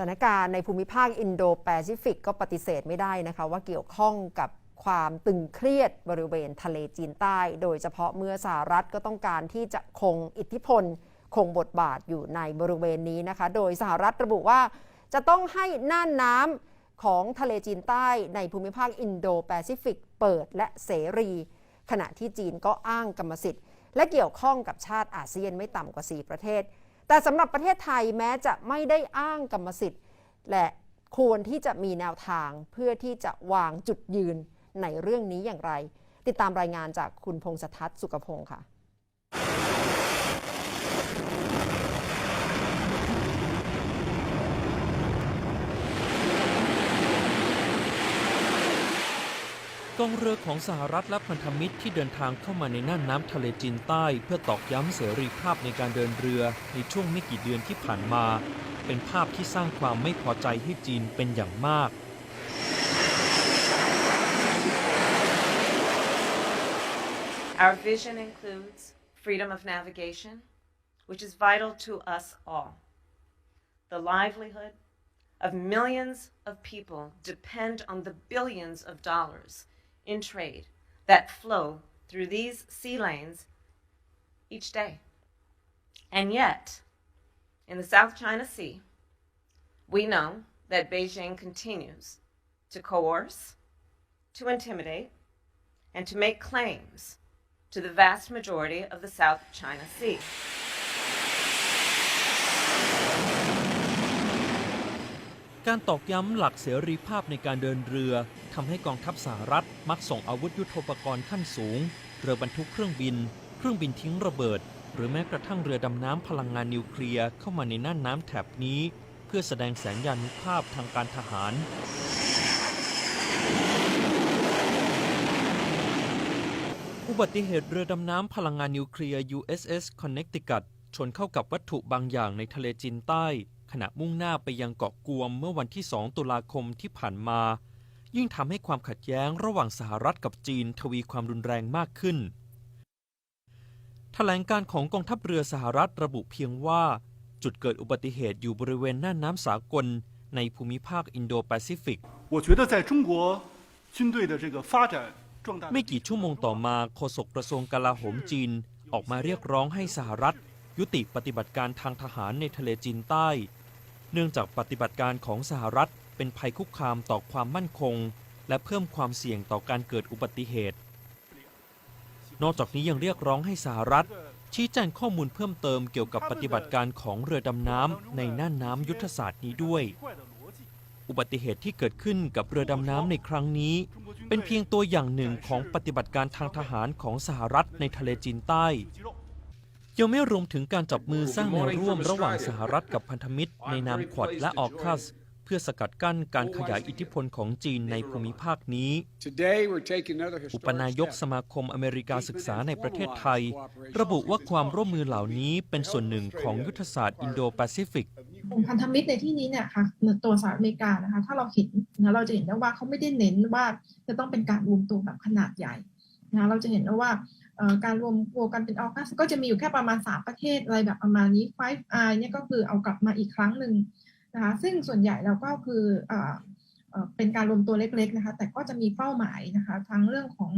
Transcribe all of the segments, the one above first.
สถานการณ์ในภูมิภาคอินโดแปซิฟิกก็ปฏิเสธไม่ได้นะคะ ว่าเกี่ยวข้องกับความตึงเครียดบริเวณทะเลจีนใต้ โดยเฉพาะเมื่อสหรัฐก็ต้องการที่จะคงอิทธิพล คงบทบาทอยู่ในบริเวณนี้นะคะ โดยสหรัฐระบุว่าจะต้องให้น่านน้ำของทะเลจีนใต้ในภูมิภาคอินโดแปซิฟิกเปิดและเสรี ขณะที่จีนก็อ้างกรรมสิทธิ์ และเกี่ยวข้องกับชาติอาเซียนไม่ต่ำกว่า 4 ประเทศ แต่สำหรับประเทศไทยแม้จะไม่ได้อ้างกรรมสิทธิ์ และควรที่จะมีแนวทางเพื่อที่จะวางจุดยืนในเรื่องนี้อย่างไร ติดตามรายงานจากคุณพงษ์สทัศน์สุขพงศ์ค่ะ กองเรือของสหรัฐและพันธมิตรที่เดินทางเข้ามาในน่านน้ำทะเลจีนใต้ เพื่อตอกย้ำเสรีภาพในการเดินเรือในช่วงไม่กี่เดือนที่ผ่านมา เป็นภาพที่สร้างความไม่พอใจให้จีนเป็นอย่างมาก Our vision includes freedom of navigation, which is vital to us all. The livelihood of millions of people depend on the billions of dollars in trade that flow through these sea lanes each day. And yet, in the South China Sea, we know that Beijing continues to coerce, to intimidate, and to make claims to the vast majority of the South China Sea. การตอกย้ำหลักเสรีภาพในการเดินเรือ ทำให้กองทัพสหรัฐมักส่งอาวุธยุโทโธปกรณ์ขั้นสูง เรือบรรทุกเครื่องบิน เครื่องบินทิ้งระเบิด หรือแม้กระทั่งเรือดำน้ำพลังงานนิวเคลียร์เข้ามาในน่านน้ำแถบนี้ เพื่อแสดงแสนยานุภาพทางการทหาร อุบัติเหตุเรือดำน้ำพลังงานนิวเคลียร์ USS Connecticut ชนเข้ากับวัตถุบางอย่างในทะเลจีนใต้ ขณะมุ่งหน้าไปยังเกาะกวมเมื่อวันที่ 2 ตุลาคมที่ผ่านมา ยิ่งทำให้ความขัดแย้งระหว่างสหรัฐกับจีนทวีความรุนแรงมากขึ้น แถลงการของกองทัพเรือสหรัฐระบุเพียงว่า จุดเกิดอุบัติเหตุอยู่บริเวณหน้าน้ำสากลในภูมิภาคอินโดแปซิฟิกไม่กี่ชั่วโมงต่อมาโฆษกกระทรวงกลาโหมจีนออกมาเรียกร้องให้สหรัฐ ยุติปฏิบัติการทางทหารในทะเลจีนใต้ เนื่องจากปฏิบัติการของสหรัฐ เป็นภัยคุกคามต่อความมั่นคง และเพิ่มความเสี่ยงต่อการเกิดอุบัติเหตุ นอกจากนี้ยังเรียกร้องให้สหรัฐ ชี้แจงข้อมูลเพิ่มเติมเกี่ยวกับปฏิบัติการของเรือดำน้ำในน่านน้ำยุทธศาสตร์นี้ด้วย อุบัติเหตุที่เกิดขึ้นกับเรือดำน้ำในครั้งนี้ เป็นเพียงตัวอย่างหนึ่งของปฏิบัติการทางทหารของสหรัฐในทะเลจีนใต้ยังไม่รวมถึงการจับมือสร้างแนวร่วมระหว่างสหรัฐกับพันธมิตรในนามขวดและออคัส พื่อสกัดกั้นการขยายอิทธิพลของจีนในภูมิภาคนี้ Today, we're taking another อุ historic ปนายก step สมาคมอเมริกาศึกษาในประเทศไทย ระบุว่าความร่วมมือเหล่านี้เป็นส่วนหนึ่งของยุทธศาสตร์อินโดแปซิฟิกกลุ่มพันธมิตรในที่นี้เนี่ยค่ะตัวสหรัฐอเมริกานะคะถ้าเราเห็นนะเราจะเห็นได้ว่าเขาไม่ได้เน้นว่าจะต้องเป็นการรวมตัวแบบขนาดใหญ่นะเราจะเห็นได้ว่าเอ่อการรวมตัวกันเป็นออคัสก็จะมีอยู่แค่ประมาณ 3 ประเทศอะไรแบบประมาณนี้ Five Eye เนี่ยก็คือเอากลับมาอีกครั้งหนึ่ง นะคะซึ่งส่วนใหญ่เราก็คือเอ่อเป็นการรวมตัวเล็กๆนะคะแต่ก็จะมีเป้าหมายนะคะทั้งเรื่องของ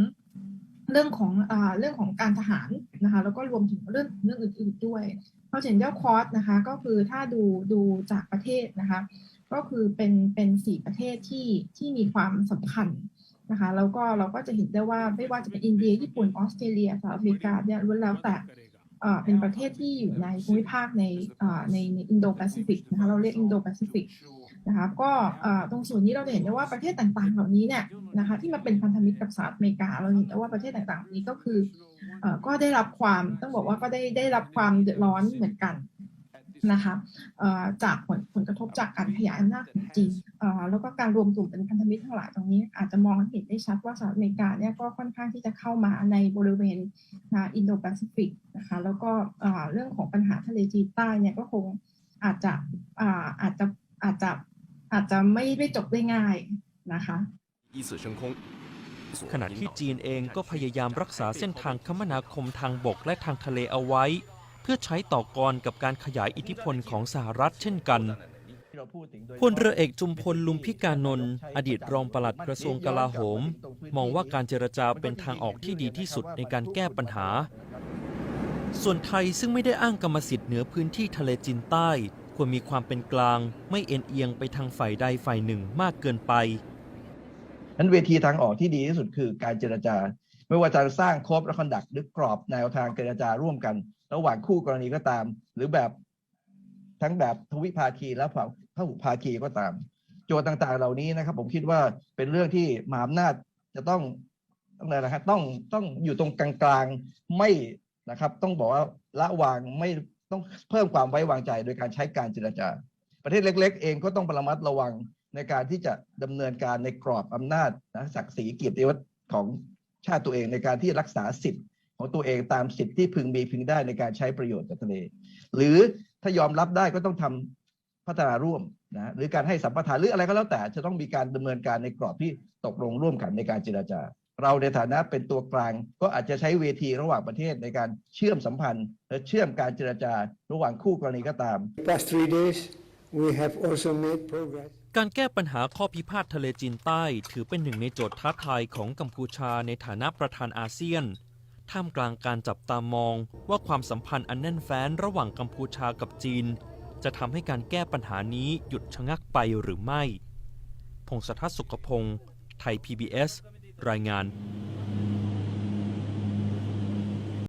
เรื่องของเอ่อเรื่องของการทหารนะคะแล้วก็รวมถึงเรื่องเรื่องอื่นๆด้วยเราเห็นยอดคอร์สนะคะก็คือถ้าดูดูจากประเทศนะคะก็คือเป็นเป็นสี่ประเทศที่ที่มีความสำคัญนะคะแล้วก็เราก็จะเห็นได้ว่าไม่ว่าจะเป็นอินเดียญี่ปุ่นออสเตรเลียสหรัฐอเมริกาเนี่ยล้วนแล้วแต่ เป็นประเทศที่อยู่ในภูมิภาคในในอินโดแปซิฟิกนะคะเราเรียกอินโดแปซิฟิกนะคะก็ตรงส่วนนี้เราจะเห็นได้ว่าประเทศต่างๆ เหล่านี้เนี่ยนะคะที่มาเป็นพันธมิตรกับสหรัฐอเมริกา เราเห็นได้ว่าประเทศต่างต่านี้ก็คือเอ่อก็ได้รับความต้องบอกว่าก็ได้ได้รับความเดือดร้อนเหมือนกัน นะคะจากผลผลกระทบจากการขยายอำนาจของจีนแล้วก็การรวมกลุ่มเป็นพันธมิตรทั้งหลายตรงนี้อาจจะมองเห็นได้ชัดว่าสหรัฐอเมริกาเนี่ยก็ค่อนข้างที่จะเข้ามาในบริเวณอินโดแปซิฟิกนะคะแล้วก็เรื่องของปัญหาทะเลจีนใต้เนี่ยก็คงอาจจะอาจจะอาจจะอาจจะไม่ได้จบได้ง่ายนะคะขณะที่จีนเองก็พยายามรักษาเส้นทางคมนาคมทางบกและทางทะเลเอาไว้ เพื่อใช้ต่อกรกับการขยายอิทธิพลของสหรัฐเช่นกันพลเรือเอกจุมพลลุมพิการนนท์อดีตรองปลัดกระทรวงกลาโหม มองว่าการเจรจาเป็นทางออกที่ดีที่สุดในการแก้ปัญหา ส่วนไทยซึ่งไม่ได้อ้างกรรมสิทธิ์เหนือพื้นที่ทะเลจีนใต้ ควรมีความเป็นกลาง ไม่เอ็นเอียงไปทางฝ่ายใดฝ่ายหนึ่งมากเกินไปนั้นเวทีทางออกที่ดีที่สุดคือการเจรจา ไม่ว่าจะสร้างครบและคอนดักหรือกรอบแนวทางเจรจาร่วมกัน ระหว่างคู่กรณีก็ตาม หรือแบบทั้งแบบทวิภาคีและพหุภาคีก็ตาม โจทย์ต่างๆ เหล่านี้นะครับ ผมคิดว่าเป็นเรื่องที่มหาอำนาจจะต้องต้องอะไรนะฮะต้องต้องอยู่ตรงกลางๆไม่นะครับ ต้องบอกว่าละวางไม่ต้องเพิ่มความไว้วางใจโดยการใช้การเจรจา ประเทศเล็ก ๆ เองก็ต้องประมัดระวังในการที่จะดำเนินการในกรอบอำนาจนะศักดิ์ศรีเกียรติยศของ ชาติตัวเองในการที่รักษาสิทธิ์ของตัวเองตามสิทธิ์ที่พึงมีพึงได้ในการใช้ประโยชน์จากทะเล หรือถ้ายอมรับได้ก็ต้องทำพัฒนาร่วมนะหรือการให้สัมปทานหรืออะไรก็แล้วแต่จะต้องมีการดำเนินการในกรอบที่ตกลงร่วมกันในการเจรจา เราในฐานะเป็นตัวกลาง ก็อาจจะใช้เวทีระหว่างประเทศในการเชื่อมสัมพันธ์ และเชื่อมการเจรจาระหว่างคู่กรณีก็ตาม past three days, we have also made progress. การแก้ปัญหาข้อพิพาททะเลจีนใต้ ถือเป็นหนึ่งในโจทย์ท้าทายของกัมพูชาในฐานะประธานอาเซียน ท่ามกลางการจับตามองว่าความสัมพันธ์อันแน่นแฟ้นระหว่างกัมพูชากับจีน จะทำให้การแก้ปัญหานี้หยุดชะงักไปหรือไม่ พงศธรสุขพงศ์ไทย PBS รายงาน